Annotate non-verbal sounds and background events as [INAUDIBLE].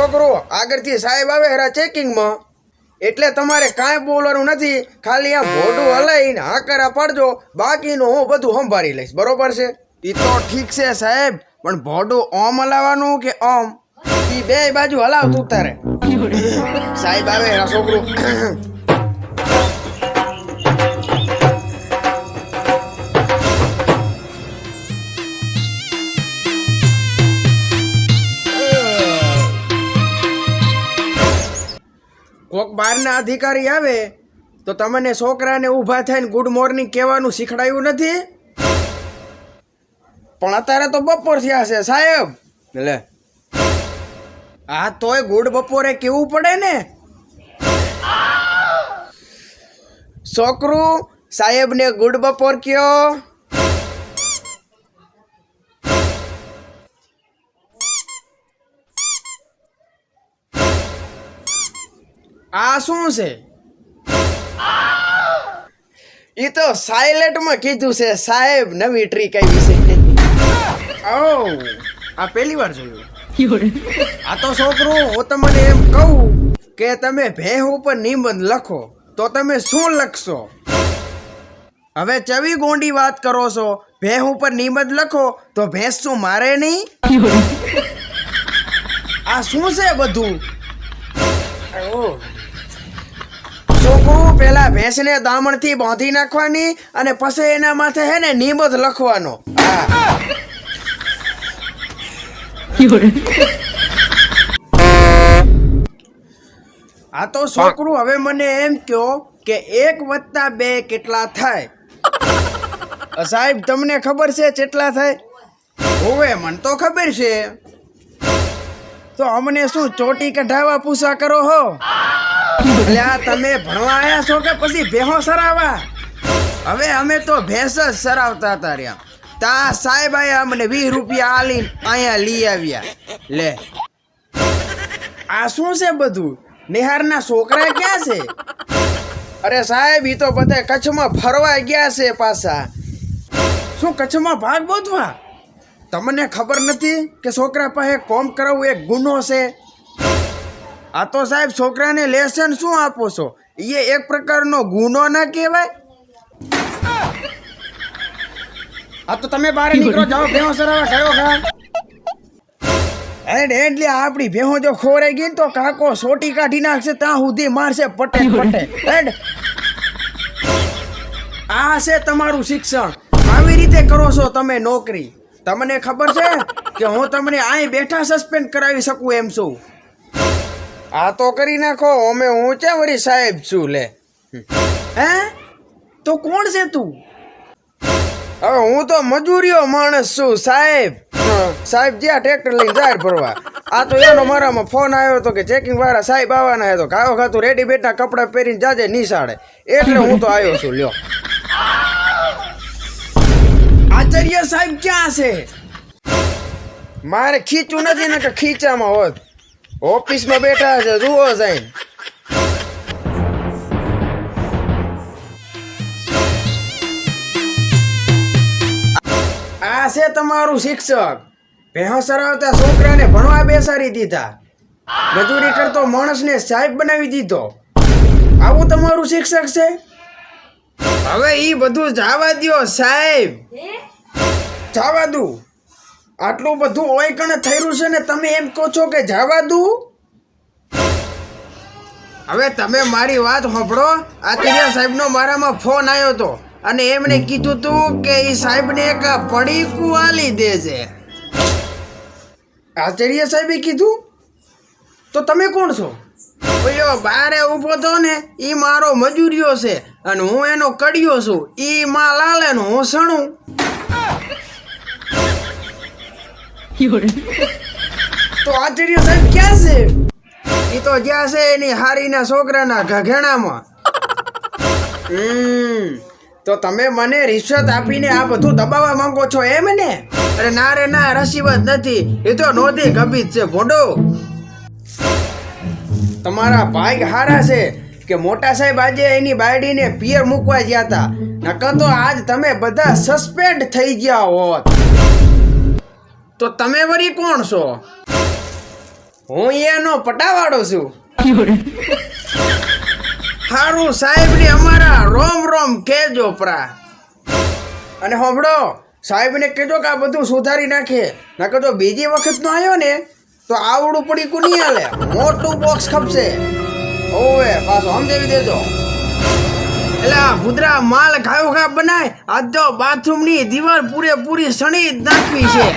છોકરો આગળથી સાહેબ આવે હરા ચેકિંગમાં એટલે તમારે કાંઈ બોલવાનું નથી ખાલી આ મોઢું હલાઈને હાકરા પાડજો બાકીનું હું બધું સંભાળી લઈશ. બરોબર છે? એ તો ઠીક છે સાહેબ પણ ભોડું ઓમ હલાવવાનું કે ઓમ? એ બે બાજુ હલાવતું તારે. [LAUGHS] સાહેબ આવે હેરા છોકરું. કોક બહારના અધિકારી આવે, તો તમને છોકરાને ઊભા થઈને ગુડ મોર્નિંગ કહેવાનું શીખડાયું નથી? પણ અત્યારે તો બપોર થયા છે, સાહેબ. એટલે આ તોય ગુડ બપોરે કેવું પડે ને? છોકરું, સાહેબને ગુડ બપોર કયો? આ શું છે? એ તો સાયલેન્ટમાં કીધું છે સાહેબ નવી ટ્રીક આવી છે. ઓ આ પહેલી વાર જોયું. આ તો છોકરો હું તમને એમ કહું કે તમે ભેહ ઉપર નિબંધ લખો તો તમે શું લખશો? હવે ચવી ગોંડી વાત કરો છો ભેહ ઉપર નિબંધ લખો તો ભેંસ શું મારે નહીં? આ શું છે બધું? ઓહ. પેલા ભેંસને દામણથી બાંધી નાખવાની અને પછી એના માથે હે ને નિબંધ લખવાનો. આ તો છોકરું હવે મને એમ કહો કે એક વત્તા બે કેટલા થાય? સાહેબ, તમને ખબર છે કેટલા થાય? હોવે, મને તો ખબર છે. તો અમને શું ચોટી કઢાવા પૂછા કરો હો? એટલે તમે ભણવા આવ્યા છો કે પછી ભેહો સરાવા? હવે અમે તો ભેંસ જ સરાવતા હતા રહ્યા તા સાહેબ આયા અમને વીસ રૂપિયા આલી અહીંયા લઈ આવ્યા. લે. આ શું છે બધું? નિહારના છોકરા ક્યાં છે? અરે સાહેબ એ તો બધા કચ્છમાં ફરવા ગયા છે પાછા. શું કચ્છમાં ભાગ બોધવા તમને ખબર નથી કે છોકરા પાસે કોમ કરાવવું એક ગુનો છે? આ તો સાહેબ છોકરાને લેસન શું આપો છો? એ એક પ્રકારનો ગુનો ના કહેવાય? આ તો તમે બહાર નીકળો જાઓ ભેહો સરાવા કયો ખા. એન્ડ એટલે આપણી ભેહો જો ખોરાઈ ગઈ તો કાકો સોટી કાઢી નાખશે ત્યાં સુધી મારશે પટે પટે. એન્ડ આ છે તમારું શિક્ષણ. આવી રીતે કરો છો તમે નોકરી. તમને ખબર છે કે હું તમને અહીં બેઠા સસ્પેન્ડ કરાવી શકું એમ છું? આ તો કરી નાખો, અમે હું ચા વળી સાહેબ છું, લે. હે? તો કોણ છે તું? હવે હું તો મજૂરીઓ માણસ છું, સાહેબ. સાહેબ, જ્યાં ટ્રેક્ટર લઈને જાય ફરવા. આ તો એનો મારામાં ફોન આવ્યો હતો કે ચેકિંગ વાળા સાહેબ આવવાના હતો ખાવા ખાતું રેડી બેઠા કપડાં પહેરીને જાજે નિશાળે. એટલે હું તો આવ્યો છું, લ્યો. આચાર્ય સાહેબ ક્યાં છે? મારે ખીચું નથી ને કે ખીચામાં હોત. ઓફિસમાં બેઠા છે જુઓ સાહેબ. આ છે તમારું શિક્ષક. ભેહો સરાવતા છોકરાને ભણવા બેસાડી દીધા. મજૂરી કરતો માણસને સાહેબ બનાવી દીધો. આવું તમારું શિક્ષક છે? હવે ઈ બધું જવા દ્યો સાહેબ. જવા દઉં. આટલું બધું ઓય કણે થયેલું છે ને તમે એમ કહો છો કે જવા દઉં? હવે તમે મારી વાત સાંભળો આચાર્ય સાહેબનો મારામાં ફોન આવ્યો હતો અને એમણે કીધું તું કે એ સાહેબને એક પડીકું આલી દેજે. આચાર્ય સાહેબે કીધું? તો તમે કોણ છો? બોલ્યો બારે ઊભો તો ને એ મારો મજૂરિયો છે. અને હું એનો કડિયો છું. એ માં લાલે ને હું સણું. તો આચાર્ય સાહેબ ક્યાં છે? એ તો જ્યાં છે એની હારીના છોકરાના ઘઘેણામાં. હમ, તો તમે મને રિશ્વત આપીને આ બધું દબાવવા માંગો છો એમ ને? અરે ના રે, ના રસીબત નથી. એ તો નોંધી ગભીત છે, ભોડો. તમારા ભાઈ હારા છે કે મોટા સાહેબ આજે એની બાયડીને પિયર મૂકવા ગયા હતા? નકર તો આજ તમે બધા સસ્પેન્ડ થઈ ગયા હોત. તો તમે વળી કોણ છો? હું એનો પટાવાળો છું. સારું સાહેબ ને અમારા રોમ રોમ કેજો પરા. અને હોંભળો, સાહેબને કહેજો કે આ બધું સુધારી નાખે. નકર જો બીજી વખત નો આવ્યો ને, તો આવડું પડી કુની હાલે મોટું બોક્સ ખપશે. ઓવે, પાછો સમજાવી દેજો. એટલે આ ભૂદરા માલ ખાયો ખા બનાય, આજ તો બાથરૂમની દીવાલ પૂરેપૂરી સણી નાખવી છે.